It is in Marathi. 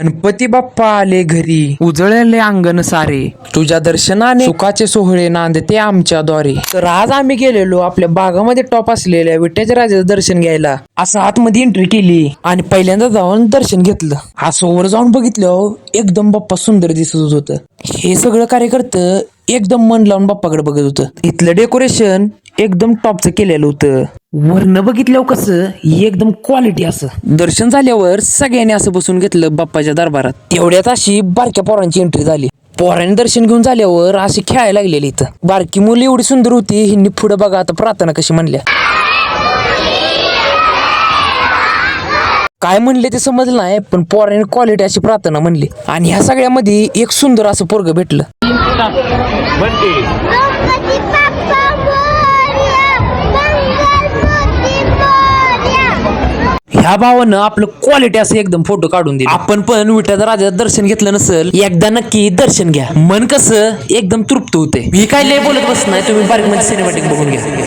गणपती बाप्पा आले घरी. उजळले अंगण सारे. तुझ्या दर्शनाने सुखाचे सोहळे नांदते आमच्याद्वारे तर आज आम्ही गेलेलो आपल्या बागामध्ये टॉप असलेल्या विट्याच्या राजाचं दर्शन घ्यायला. असं आतमध्ये एंट्री केली. आणि पहिल्यांदा जाऊन दर्शन घेतलं. असं वर जाऊन बघितलं एकदम बाप्पा सुंदर दिसत होतं. हे सगळं कार्यकर्तं एकदम मन लावून बाप्पाकडे बघत होतं. इथलं डेकोरेशन एकदम टॉपचं केलेलं होतं. वरनं बघितल्यावर कसं एकदम क्वालिटी असं. दर्शन झाल्यावर सगळ्यांनी असं बसून घेतलं बाप्पाच्या दरबारात. तेवढ्यात अशी बारक्या पोरांची एंट्री झाली. पोरांनी दर्शन घेऊन झाल्यावर अशी खेळायला लागलेली इथं. बारकी मुलं एवढी सुंदर होती हिंनी पुढे बघा आता प्रार्थना कशी म्हणल्या. काय म्हणले ते समजलं नाही पण पोराने क्वालिटी अशी प्रार्थना म्हणली. आणि ह्या सगळ्यामध्ये एक सुंदर असं पोरग भेटलं गणपती बाप्पा मोरया मंगलमूर्ती मोरया ह्या भावानं आपलं क्वालिटी असं एकदम फोटो काढून दिले. आपण पण विठ्याचं राजाचं दर्शन घेतलं नसेल एकदा नक्की दर्शन घ्या. मन कसं एकदम तृप्त होते मी काय लय बोलत बस नाही तुम्ही बारीकमध्ये सिनेमॅटिक बघून घ्या.